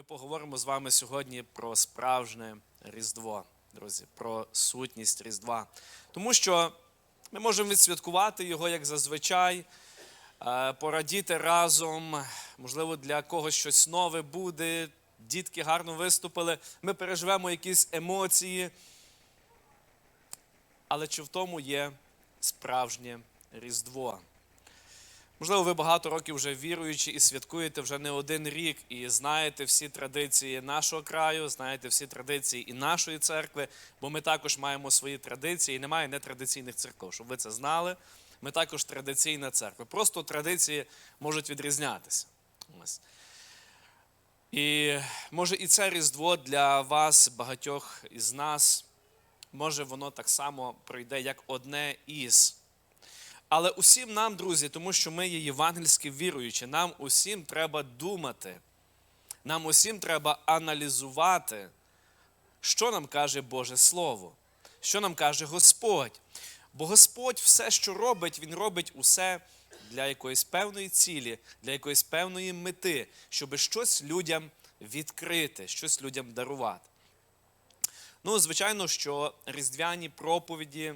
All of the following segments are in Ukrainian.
Ми поговоримо з вами сьогодні про справжнє Різдво, друзі, про сутність Різдва. Тому що ми можемо відсвяткувати його як зазвичай, е, порадіти разом, можливо, для когось щось нове буде. Дітки гарно виступили, ми переживемо якісь емоції. Але чи в тому є справжнє Різдво? Можливо, ви багато років вже віруючі і святкуєте вже не один рік, і знаєте всі традиції нашого краю, знаєте всі традиції і нашої церкви, бо ми також маємо свої традиції, і немає нетрадиційних церков, щоб ви це знали. Ми також традиційна церква. Просто традиції можуть відрізнятися. Ось. І може і це Різдво для вас, багатьох із нас, може воно так само пройде як одне із. Але усім нам, друзі, тому що ми є євангельські віруючі, нам усім треба думати, нам усім треба аналізувати, що нам каже Боже Слово, що нам каже Господь. Бо Господь все, що робить, Він робить усе для якоїсь певної цілі, для якоїсь певної мети, щоб щось людям відкрити, щось людям дарувати. Ну, звичайно, що різдвяні проповіді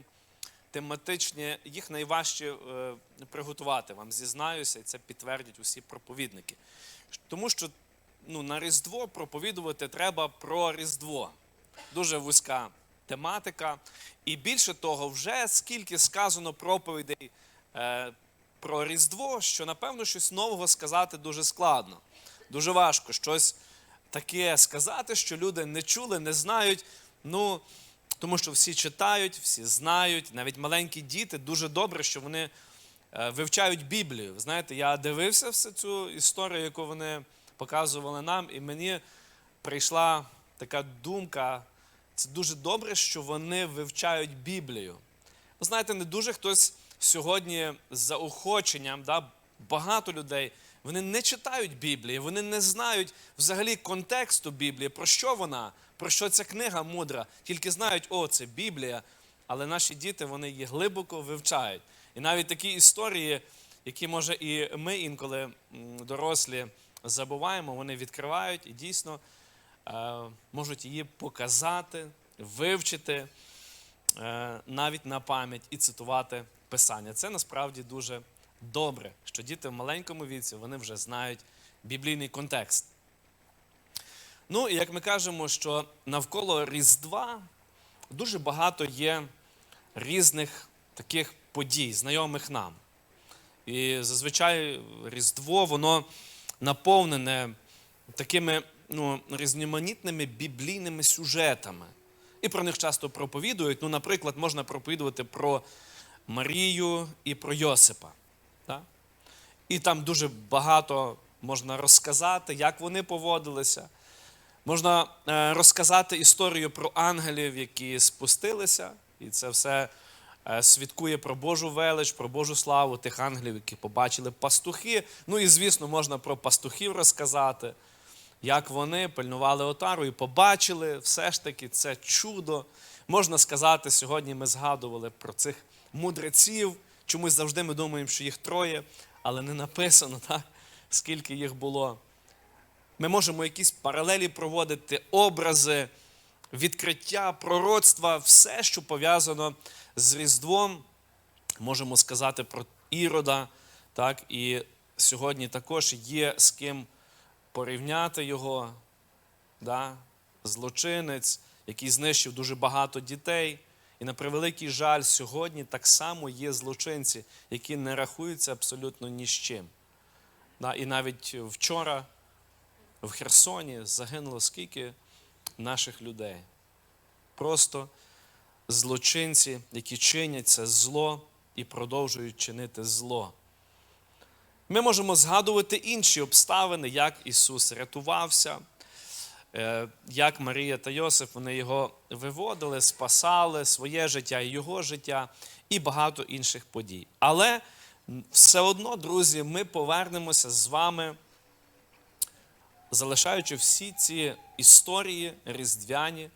тематичні, їх найважче е, приготувати, вам зізнаюся, і це підтвердять усі проповідники. Тому що ну, на Різдво проповідувати треба про Різдво. Дуже вузька тематика. І більше того, вже скільки сказано проповідей е, про Різдво, що напевно щось нового сказати дуже складно. Дуже важко щось таке сказати, що люди не чули, не знають. Ну, тому що всі читають, всі знають, навіть маленькі діти дуже добре, що вони е, вивчають Біблію. Знаєте, я дивився всю цю історію, яку вони показували нам, і мені прийшла така думка. Це дуже добре, що вони вивчають Біблію. Ви знаєте, не дуже хтось сьогодні з заохоченням, да, багато людей, вони не читають Біблії, вони не знають взагалі контексту Біблії, про що вона, про що ця книга мудра. Тільки знають, о, це Біблія, але наші діти вони її глибоко вивчають. І навіть такі історії, які, може, і ми інколи дорослі забуваємо, вони відкривають і дійсно е, можуть її показати, вивчити е, навіть на пам'ять і цитувати Писання. Це насправді дуже добре, що діти в маленькому віці вони вже знають біблійний контекст. Ну, як ми кажемо, що навколо Різдва дуже багато є різних таких подій, знайомих нам. І зазвичай Різдво, воно наповнене такими ну, різноманітними біблійними сюжетами. І про них часто проповідують. Ну, наприклад, можна проповідувати про Марію і про Йосипа. Так? І там дуже багато можна розказати, як вони поводилися. Можна е, розказати історію про ангелів, які спустилися, і це все е, свідкує про Божу велич, про Божу славу тих ангелів, які побачили пастухи. Ну і, звісно, можна про пастухів розказати, як вони пильнували отару і побачили все ж таки це чудо. Можна сказати, сьогодні ми згадували про цих мудреців. Чомусь завжди ми думаємо, що їх троє, але не написано, так, скільки їх було. Ми можемо якісь паралелі проводити, образи, відкриття, пророцтва, все, що пов'язано з Різдвом. Можемо сказати про Ірода. Так, І сьогодні також є з ким порівняти його, да, злочинець, який знищив дуже багато дітей. І на превеликий жаль, сьогодні так само є злочинці, які не рахуються абсолютно ні з чим. Да, І навіть вчора в Херсоні загинуло скільки наших людей. Просто злочинці, які чинять це зло і продовжують чинити зло. Ми можемо згадувати інші обставини, як Ісус рятувався, е, як Марія та Йосиф вони його виводили, спасали своє життя і його життя, і багато інших подій. Але все одно, друзі, ми повернемося з вами залишаючи всі ці історії різдвяні,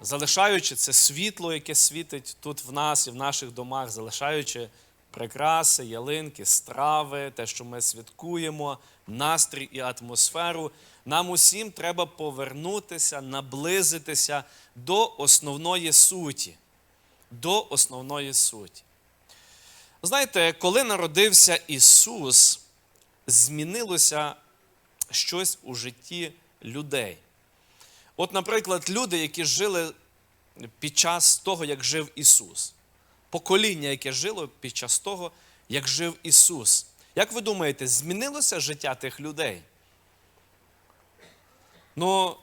залишаючи це світло, яке світить тут в нас і в наших домах, залишаючи прикраси, ялинки, страви, те, що ми святкуємо, настрій і атмосферу. Нам усім треба повернутися, наблизитися до основної суті. До основної суті. Знаєте, коли народився Ісус, змінилося щось у житті людей. От, наприклад, люди, які жили під час того, як жив Ісус. Покоління, яке жило під час того, як жив Ісус. Як ви думаєте, змінилося життя тих людей? Ну,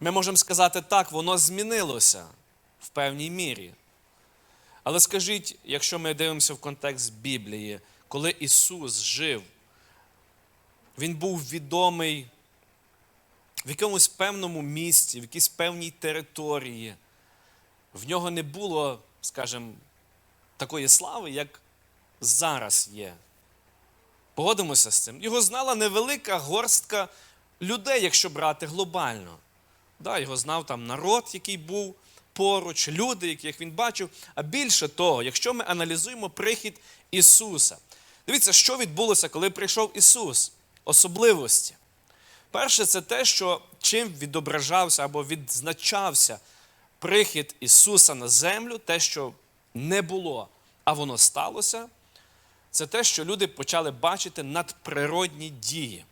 ми можемо сказати так, воно змінилося в певній мірі. Але скажіть, якщо ми дивимося в контекст Біблії, коли Ісус жив, Він був відомий в якомусь певному місці, в якійсь певній території. В нього не було, скажімо, такої слави, як зараз є. Погодимося з цим. Його знала невелика горстка людей, якщо брати глобально. Да, Його знав там народ, який був поруч, люди, яких він бачив. А більше того, якщо ми аналізуємо прихід Ісуса, дивіться, що відбулося, коли прийшов Ісус, особливості. Перше, це те, що чим відображався або відзначався прихід Ісуса на землю, те, що не було, а воно сталося, це те, що люди почали бачити надприродні дії,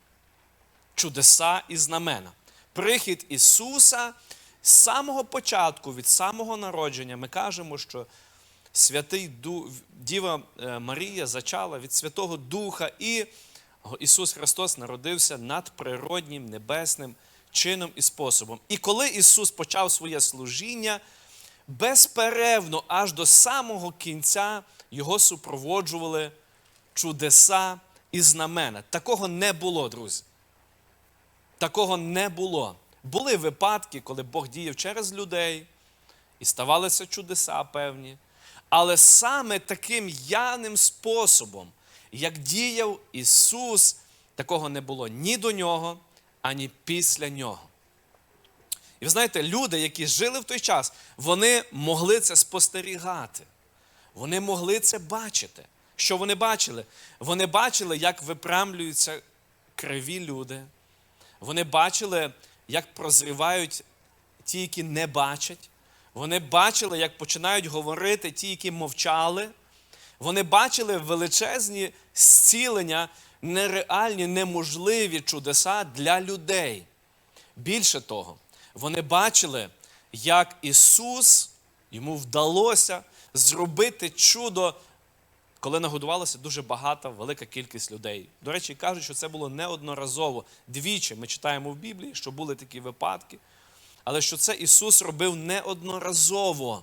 чудеса і знамена. Прихід Ісуса з самого початку, від самого народження, ми кажемо, що Святий. Діва е, Марія зачала від Святого Духа, і Ісус Христос народився надприроднім, небесним чином і способом. І коли Ісус почав своє служіння, безперервно, аж до самого кінця Його супроводжували чудеса і знамена. Такого не було, друзі. Такого не було. Були випадки, коли Бог діяв через людей, і ставалися чудеса певні. Але саме таким явним способом, як діяв Ісус, такого не було ні до нього, ані після нього. І ви знаєте, люди, які жили в той час, вони могли це спостерігати. Вони могли це бачити. Що вони бачили? Вони бачили, як випрямлюються криві люди. Вони бачили, як прозрівають ті, які не бачать. Вони бачили, як починають говорити ті, які мовчали. Вони бачили величезні зцілення, нереальні, неможливі чудеса для людей. Більше того, вони бачили, як Ісус йому вдалося зробити чудо, коли нагодувалася дуже багата, велика кількість людей. До речі, кажуть, що це було неодноразово. Двічі ми читаємо в Біблії, що були такі випадки, але що це Ісус робив неодноразово.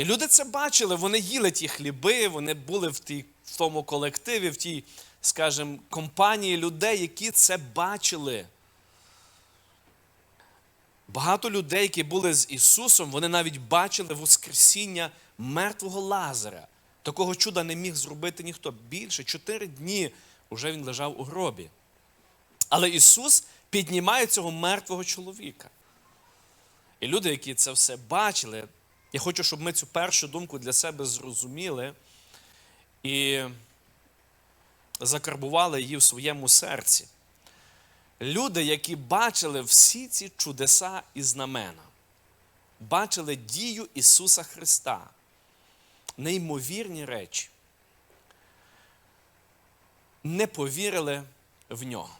І люди це бачили, вони їли ті хліби, вони були в, тій, в тому колективі, в тій, скажімо, компанії людей, які це бачили. Багато людей, які були з Ісусом, вони навіть бачили Воскресіння мертвого Лазаря. Такого чуда не міг зробити ніхто. Більше чотири дні вже він лежав у гробі. Але Ісус піднімає цього мертвого чоловіка. І люди, які це все бачили, я хочу, щоб ми цю першу думку для себе зрозуміли і закарбували її в своєму серці. Люди, які бачили всі ці чудеса і знамена, бачили дію Ісуса Христа, неймовірні речі, не повірили в нього.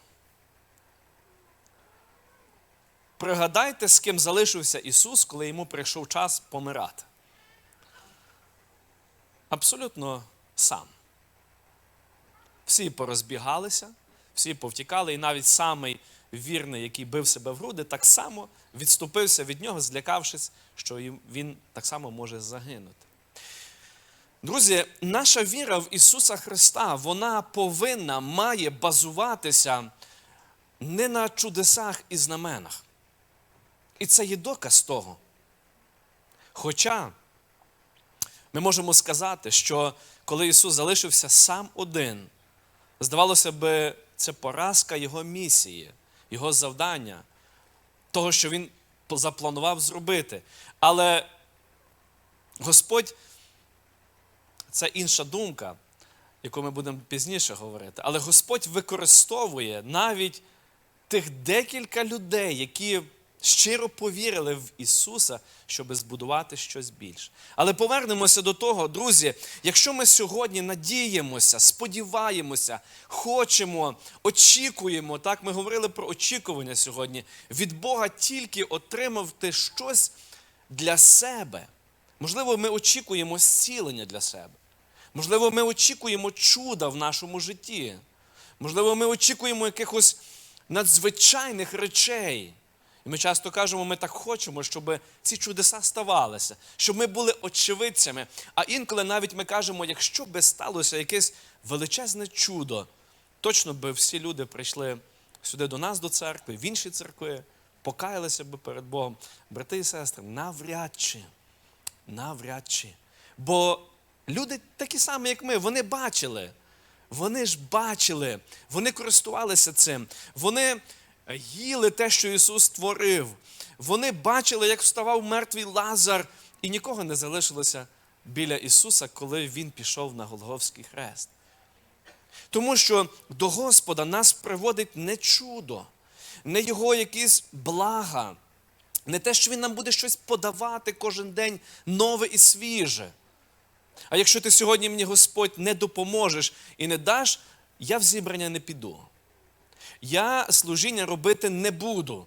Пригадайте, з ким залишився Ісус, коли йому прийшов час помирати. Абсолютно сам. Всі порозбігалися, всі повтікали, і навіть самий вірний, який бив себе в груди, так само відступився від нього, злякавшись, що він так само може загинути. Друзі, наша віра в Ісуса Христа, вона повинна має базуватися не на чудесах і знаменах. І це є доказ того. Хоча ми можемо сказати, що коли Ісус залишився сам один, здавалося би, це поразка Його місії, Його завдання, того, що Він запланував зробити. Але Господь це інша думка, яку ми будемо пізніше говорити. Але Господь використовує навіть тих декілька людей, які щиро повірили в Ісуса, щоб збудувати щось більше. Але повернемося до того, друзі, якщо ми сьогодні надіємося, сподіваємося, хочемо, очікуємо, так ми говорили про очікування сьогодні, від Бога тільки отримати щось для себе. Можливо, ми очікуємо зцілення для себе. Можливо, ми очікуємо чуда в нашому житті. Можливо, ми очікуємо якихось надзвичайних речей. І ми часто кажемо, ми так хочемо, щоб ці чудеса ставалися, щоб ми були очевидцями. А інколи навіть ми кажемо, якщо би сталося якесь величезне чудо, точно би всі люди прийшли сюди до нас, до церкви, в інші церкви, покаялися би перед Богом. Брати і сестри, навряд чи, навряд чи. Бо люди такі самі, як ми, вони бачили. Вони ж бачили, вони користувалися цим. Вони їли те, що Ісус створив. Вони бачили, як вставав мертвий Лазар, і нікого не залишилося біля Ісуса, коли Він пішов на Голговський хрест. Тому що до Господа нас приводить не чудо, не Його якісь блага, не те, що Він нам буде щось подавати кожен день нове і свіже. А якщо ти сьогодні мені Господь не допоможеш і не даш, я в зібрання не піду. Я служіння робити не буду.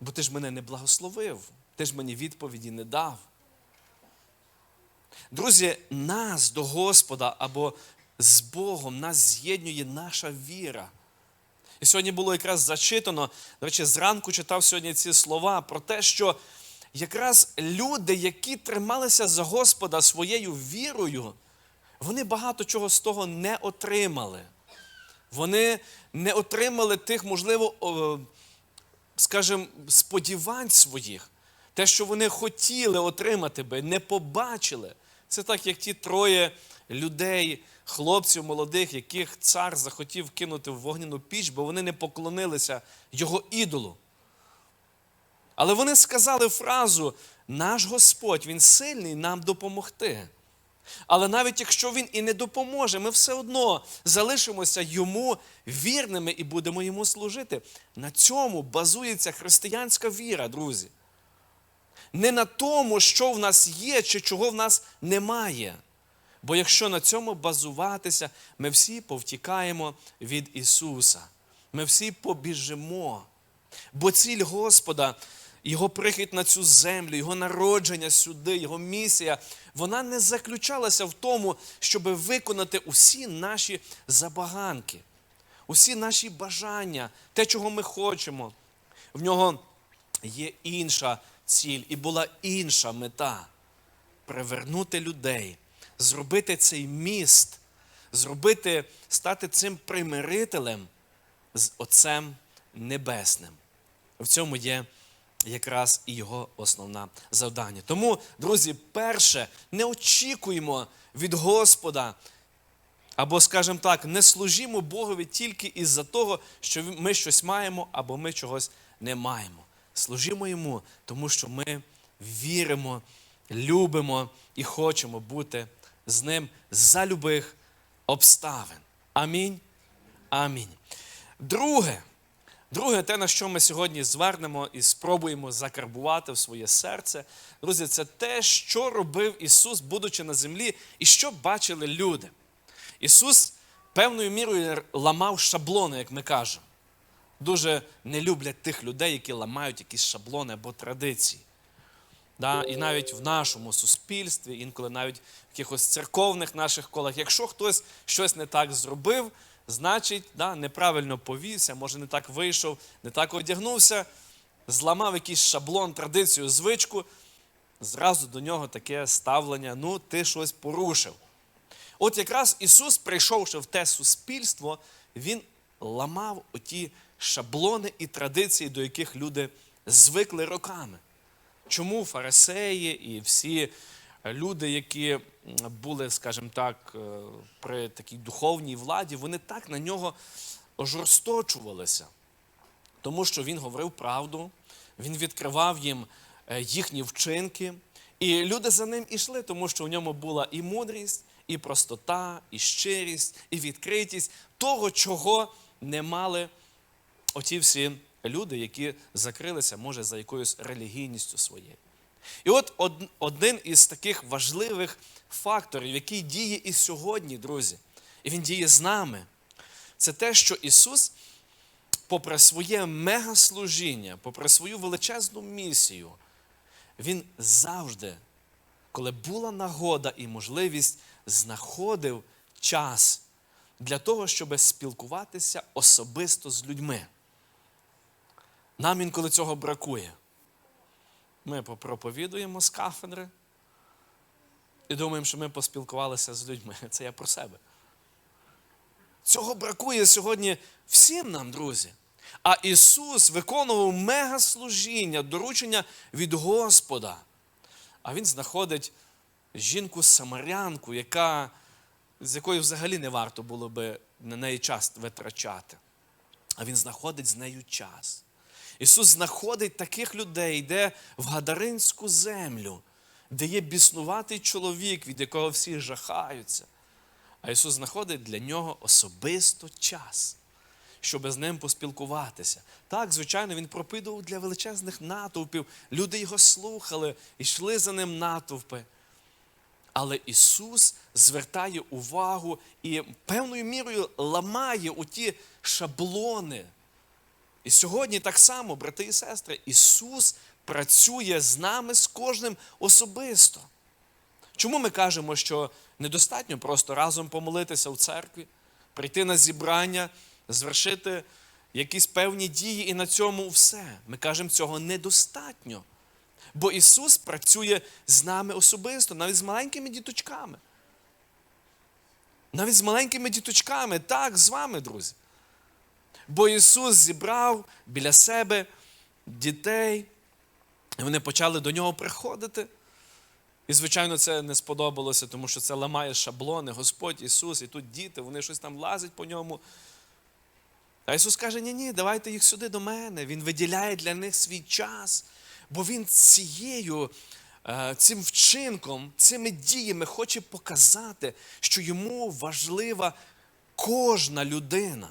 Бо ти ж мене не благословив, ти ж мені відповіді не дав. Друзі, нас до Господа або з Богом нас з'єднує наша віра. І сьогодні було якраз зачитано, до речі, зранку читав сьогодні ці слова про те, що якраз люди, які трималися за Господа своєю вірою, вони багато чого з того не отримали. Вони не отримали тих, можливо, скажімо, сподівань своїх. Те, що вони хотіли отримати би, не побачили. Це так, як ті троє людей, хлопців молодих, яких цар захотів кинути в вогняну піч, бо вони не поклонилися його ідолу. Але вони сказали фразу: наш Господь, Він сильний нам допомогти. Але навіть якщо він і не допоможе, ми все одно залишимося йому вірними і будемо йому служити. На цьому базується християнська віра, друзі. Не на тому, що в нас є чи чого в нас немає. Бо якщо на цьому базуватися, ми всі повтікаємо від Ісуса. Ми всі побіжимо. Бо ціль Господа його прихід на цю землю, його народження сюди, його місія, вона не заключалася в тому, щоб виконати усі наші забаганки, усі наші бажання, те, чого ми хочемо. В нього є інша ціль і була інша мета привернути людей, зробити цей міст, зробити, стати цим примирителем з Отцем Небесним. В цьому є якраз і його основне завдання. Тому, друзі, перше, не очікуємо від Господа. Або, скажімо так, не служімо Богові тільки із-за того, що ми щось маємо, або ми чогось не маємо. Служімо йому, тому що ми віримо, любимо і хочемо бути з ним за любих обставин. Амінь. Амінь. Друге. Друге, те, на що ми сьогодні звернемо і спробуємо закарбувати в своє серце, друзі, це те, що робив Ісус, будучи на землі, і що бачили люди. Ісус певною мірою ламав шаблони, як ми кажемо. Дуже не люблять тих людей, які ламають якісь шаблони або традиції. Да? І навіть в нашому суспільстві, інколи навіть в якихось церковних наших колах, якщо хтось щось не так зробив, значить, да, неправильно повівся, може не так вийшов, не так одягнувся, зламав якийсь шаблон, традицію, звичку, зразу до нього таке ставлення, ну, ти щось порушив. От якраз Ісус, прийшовши в те суспільство, Він ламав оті шаблони і традиції, до яких люди звикли роками. Чому фарисеї і всі люди, які були, скажімо так, е, при такій духовній владі, вони так на нього ожорсточувалися, тому що він говорив правду, він відкривав їм е, їхні вчинки. І люди за ним ішли, тому що в ньому була і мудрість, і простота, і щирість, і відкритість того, чого не мали оті всі люди, які закрилися, може, за якоюсь релігійністю своєю. І от один із таких важливих факторів, який діє і сьогодні, друзі, і він діє з нами, це те, що Ісус, попри своє мегаслужіння, попри свою величезну місію, Він завжди, коли була нагода і можливість, знаходив час для того, щоб спілкуватися особисто з людьми. Нам інколи цього бракує. Ми попроповідуємо з кафедри і думаємо, що ми поспілкувалися з людьми. Це я про себе. Цього бракує сьогодні всім нам, друзі. А Ісус виконував мегаслужіння, доручення від Господа. А Він знаходить жінку-самарянку, яка, з якою взагалі не варто було би на неї час витрачати. А Він знаходить з нею час. Ісус знаходить таких людей, йде в Гадаринську землю, де є біснуватий чоловік, від якого всі жахаються. А Ісус знаходить для нього особисто час, щоб з ним поспілкуватися. Так, звичайно, Він пропитував для величезних натовпів. Люди його слухали, йшли за ним натовпи. Але Ісус звертає увагу і певною мірою ламає у ті шаблони. І сьогодні так само, брати і сестри, Ісус працює з нами, з кожним особисто. Чому ми кажемо, що недостатньо просто разом помолитися в церкві, прийти на зібрання, звершити якісь певні дії і на цьому все? Ми кажемо, цього недостатньо. Бо Ісус працює з нами особисто, навіть з маленькими діточками. Навіть з маленькими діточками, так, з вами, друзі. Бо Ісус зібрав біля себе дітей, і вони почали до нього приходити. І, звичайно, це не сподобалося, тому що це ламає шаблони, Господь Ісус, і тут діти, вони щось там лазять по ньому. А Ісус каже: ні, ні, давайте їх сюди до мене. Він виділяє для них свій час, бо Він цією, е, цим вчинком, цими діями хоче показати, що йому важлива кожна людина.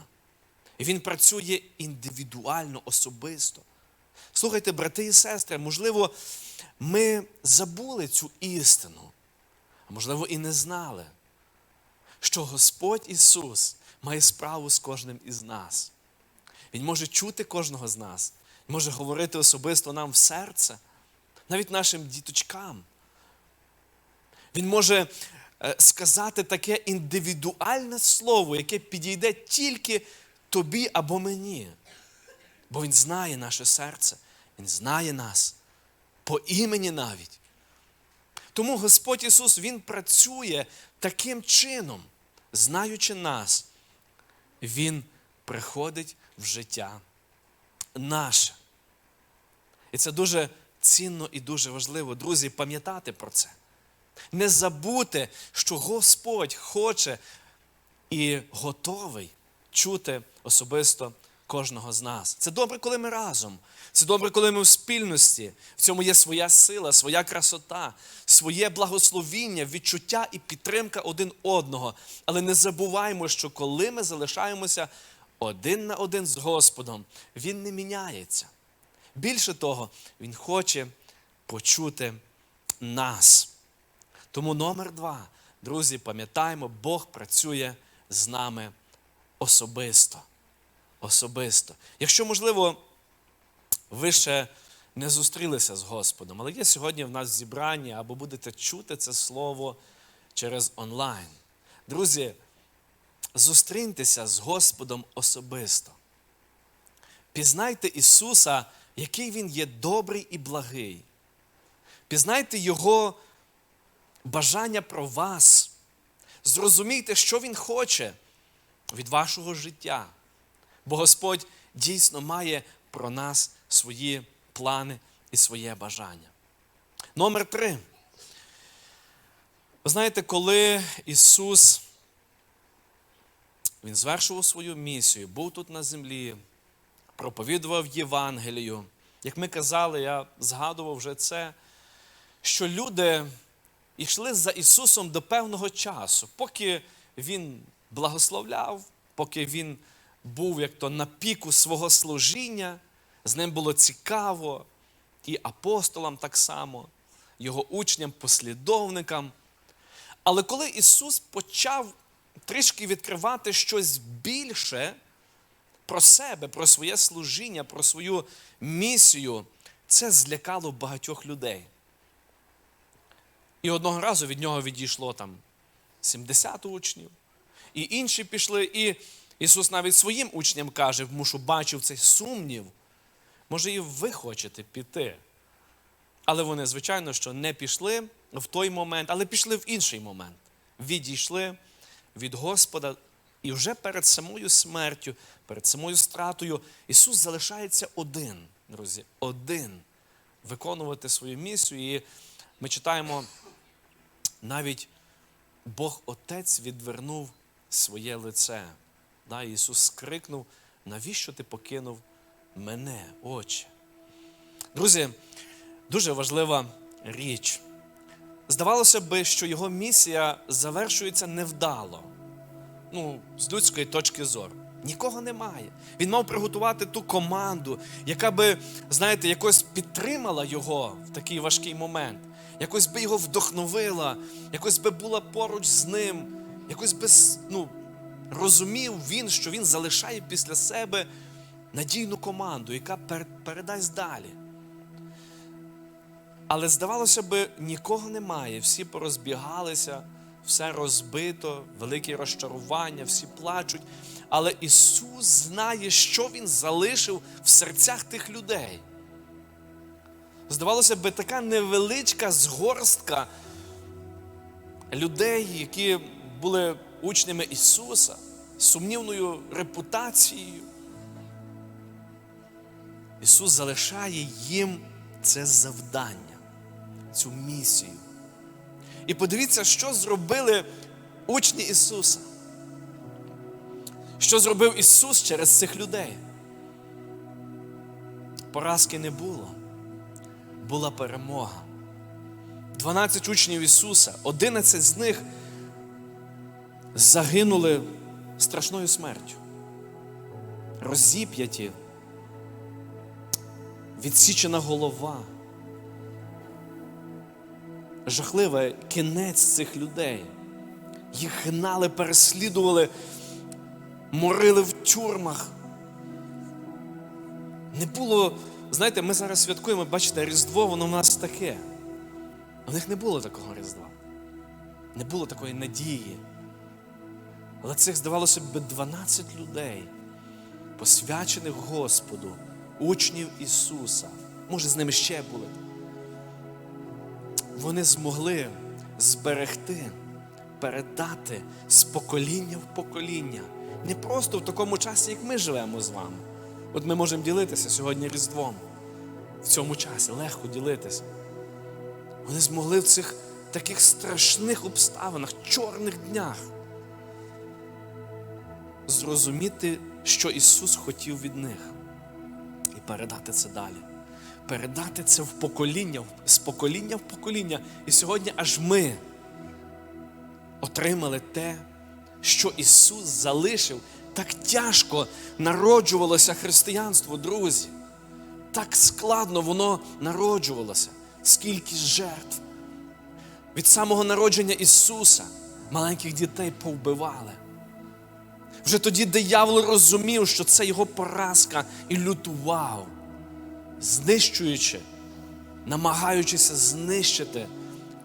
Він працює індивідуально, особисто. Слухайте, брати і сестри, можливо, ми забули цю істину, а можливо, і не знали, що Господь Ісус має справу з кожним із нас. Він може чути кожного з нас, може говорити особисто нам в серце, навіть нашим діточкам. Він може е, сказати таке індивідуальне слово, яке підійде тільки тобі або мені. Бо Він знає наше серце, Він знає нас по імені навіть. Тому Господь Ісус Він працює таким чином, знаючи нас, Він приходить в життя наше. І це дуже цінно і дуже важливо, друзі, пам'ятати про це. Не забути, що Господь хоче і готовий чути особисто кожного з нас. Це добре, коли ми разом. Це добре, коли ми в спільності. В цьому є своя сила, своя красота, своє благословіння, відчуття і підтримка один одного. Але не забуваймо, що коли ми залишаємося один на один з Господом, Він не міняється. Більше того, Він хоче почути нас. Тому номер два, друзі, пам'ятаємо, Бог працює з нами особисто. Особисто. Якщо, можливо, ви ще не зустрілися з Господом, але є сьогодні в нас зібрання, або будете чути це слово через онлайн. Друзі, зустріньтеся з Господом особисто. Пізнайте Ісуса, який Він є добрий і благий. Пізнайте Його бажання про вас. Зрозумійте, що Він хоче від вашого життя. Бо Господь дійсно має про нас свої плани і своє бажання. Номер три. Ви знаєте, коли Ісус Він звершував свою місію, був тут на землі, проповідував Євангелію. Як ми казали, я згадував вже це, що люди йшли за Ісусом до певного часу, поки Він благословляв, поки Він був як то на піку свого служіння, з ним було цікаво, і апостолам так само, його учням, послідовникам. Але коли Ісус почав трішки відкривати щось більше про себе, про своє служіння, про свою місію, це злякало багатьох людей. І одного разу від нього відійшло там 70 учнів, і інші пішли. І Ісус навіть своїм учням каже, що бачив цей сумнів. Може, і ви хочете піти. Але вони, звичайно, що не пішли в той момент, але пішли в інший момент. Відійшли від Господа, і вже перед самою смертю, перед самою стратою, Ісус залишається один, друзі, один виконувати свою місію. І ми читаємо навіть Бог Отець відвернув своє лице. Да, Ісус скрикнув, навіщо ти покинув мене, Отче? Друзі, дуже важлива річ. Здавалося би, що його місія завершується невдало. Ну, з людської точки зору. Нікого немає. Він мав приготувати ту команду, яка би, знаєте, якось підтримала його в такий важкий момент, якось би його вдохновила, якось би була поруч з ним, якось би ну, розумів він, що він залишає після себе надійну команду, яка передасть далі. Але здавалося би, нікого немає, всі порозбігалися, все розбито, велике розчарування, всі плачуть. Але Ісус знає, що Він залишив в серцях тих людей. Здавалося би, така невеличка згорстка людей, які були учнями Ісуса, сумнівною репутацією. Ісус залишає їм це завдання, цю місію. І подивіться, що зробили учні Ісуса. Що зробив Ісус через цих людей? Поразки не було, була перемога. 12 учнів Ісуса, 11 з них загинули страшною смертю, розіп'яті, відсічена голова. Жахливий кінець цих людей. Їх гнали, переслідували, морили в тюрмах. Не було, знаєте, ми зараз святкуємо, бачите, Різдво, воно в нас таке. У них не було такого Різдва. Не було такої надії. Але цих, здавалося б, 12 людей, посвячених Господу, учнів Ісуса. Може, з ними ще були. Вони змогли зберегти, передати з покоління в покоління. Не просто в такому часі, як ми живемо з вами. От ми можемо ділитися сьогодні Різдвом. В цьому часі легко ділитися. Вони змогли в цих таких страшних обставинах, чорних днях зрозуміти, що Ісус хотів від них, і передати це далі. Передати це в покоління, з покоління в покоління. І сьогодні аж ми отримали те, що Ісус залишив. Так тяжко народжувалося християнство, друзі. Так складно воно народжувалося, скільки жертв. Від самого народження Ісуса маленьких дітей повбивали. Вже тоді диявол розумів, що це його поразка і лютував, знищуючи, намагаючися знищити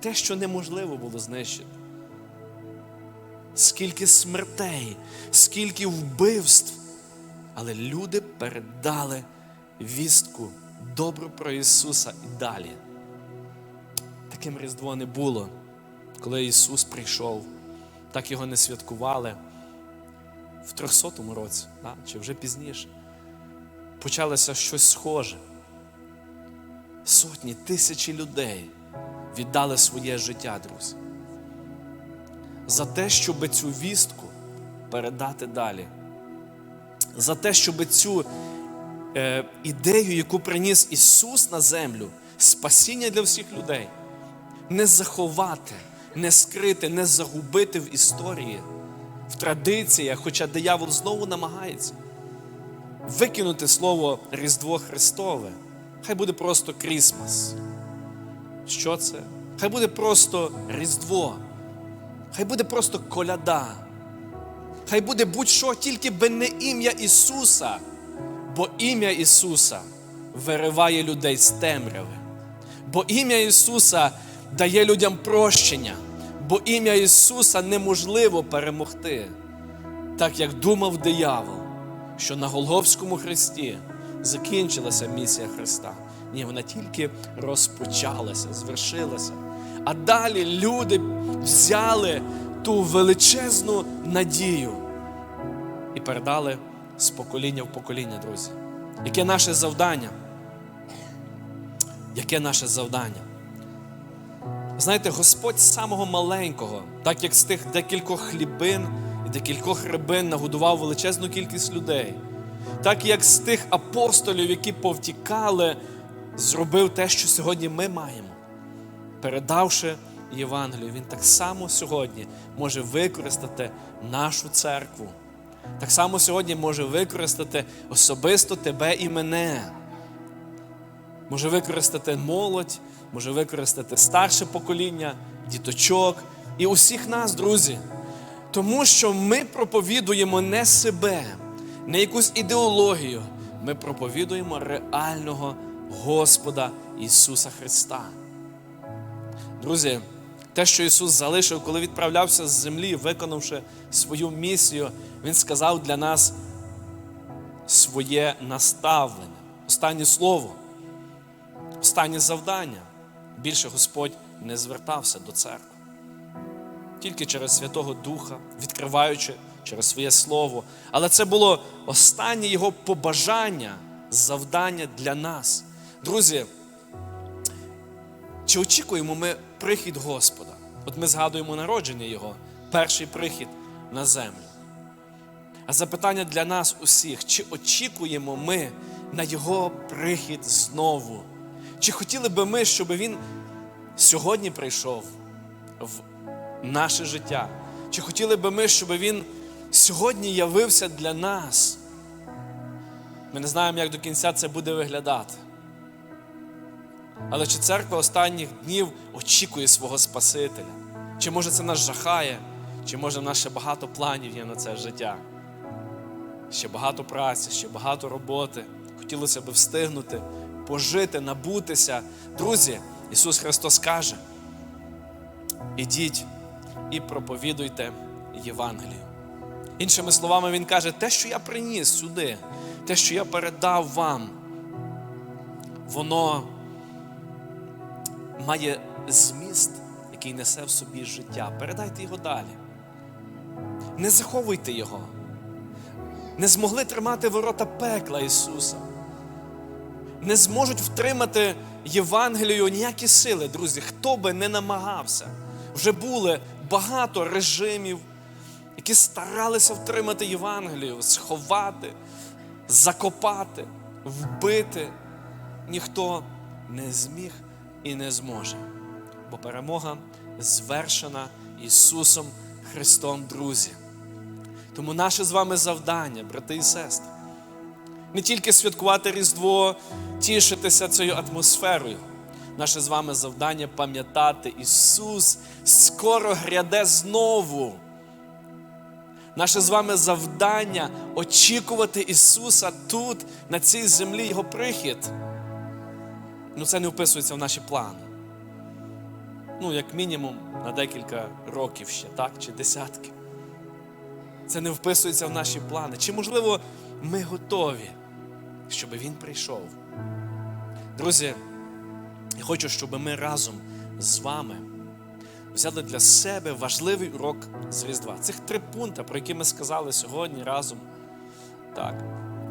те, що неможливо було знищити. Скільки смертей, скільки вбивств, але люди передали вістку добру про Ісуса і далі. Таким Різдво не було, коли Ісус прийшов, так його не святкували в 300-му році, да? чи вже пізніше, почалося щось схоже. Сотні, тисячі людей віддали своє життя, друзі. За те, щоб цю вістку передати далі. За те, щоб цю е, ідею, яку приніс Ісус на землю, спасіння для всіх людей, не заховати, не скрити, не загубити в історії, в традиціях, хоча диявол знову намагається викинути слово Різдво Христове. Хай буде просто Крісмас. Що це? Хай буде просто Різдво. Хай буде просто коляда. Хай буде будь-що, тільки би не ім'я Ісуса, бо ім'я Ісуса вириває людей з темряви. Бо ім'я Ісуса дає людям прощення, бо ім'я Ісуса неможливо перемогти, так як думав диявол, що на Голговському Христі закінчилася місія Христа. Ні, вона тільки розпочалася, звершилася. А далі люди взяли ту величезну надію і передали з покоління в покоління, друзі. Яке наше завдання? Яке наше завдання? Знаєте, Господь самого маленького, так як з тих декількох хлібин і декількох рибин нагодував величезну кількість людей, так як з тих апостолів, які повтікали, зробив те, що сьогодні ми маємо, передавши Євангелію, Він так само сьогодні може використати нашу церкву. Так само сьогодні може використати особисто тебе і мене. Може використати молодь, може використати старше покоління, діточок і усіх нас, друзі. Тому що ми проповідуємо не себе, не якусь ідеологію. Ми проповідуємо реального Господа Ісуса Христа. Друзі, те, що Ісус залишив, коли відправлявся з землі, виконавши свою місію, Він сказав для нас своє наставлення, останнє слово, останнє завдання. Більше Господь не звертався до церкви. Тільки через Святого Духа, відкриваючи через своє Слово. Але це було останнє Його побажання, завдання для нас. Друзі, чи очікуємо ми прихід Господа? От ми згадуємо народження Його, перший прихід на землю. А запитання для нас усіх: чи очікуємо ми на Його прихід знову? Чи хотіли би ми, щоб Він сьогодні прийшов в наше життя? Чи хотіли би ми, щоб Він сьогодні явився для нас? Ми не знаємо, як до кінця це буде виглядати. Але чи церква останніх днів очікує свого Спасителя? Чи може це нас жахає, чи може в нас ще багато планів є на це життя? Ще багато праці, ще багато роботи. Хотілося б встигнути, пожити, набутися. Друзі, Ісус Христос каже: ідіть і проповідуйте Євангелію. Іншими словами, Він каже, те, що я приніс сюди, те, що я передав вам, воно має зміст, який несе в собі життя. Передайте його далі. Не заховуйте його. Не змогли тримати ворота пекла Ісуса. Не зможуть втримати Євангелію ніякі сили, друзі, хто би не намагався. Вже були багато режимів, які старалися втримати Євангелію, сховати, закопати, вбити. Ніхто не зміг і не зможе. Бо перемога звершена Ісусом Христом, друзі. Тому наше з вами завдання, брати і сестри, не тільки святкувати Різдво, тішитися цією атмосферою. Наше з вами завдання пам'ятати, Ісус скоро гряде знову. Наше з вами завдання очікувати Ісуса тут, на цій землі, Його прихід. Ну, це не вписується в наші плани. Ну, як мінімум, на декілька років ще, так? Чи десятки. Це не вписується в наші плани. Чи, можливо, ми готові, щоб Він прийшов? Друзі, я хочу, щоб ми разом з вами взяли для себе важливий урок з Різдва. Цих три пункти, про які ми сказали сьогодні разом. Так.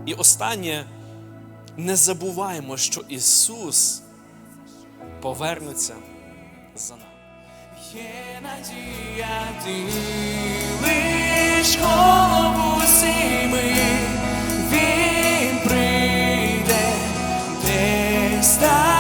І останнє, не забуваємо, що Ісус повернеться за нами. Є надія, ти лиш голову си він прийде, де стане.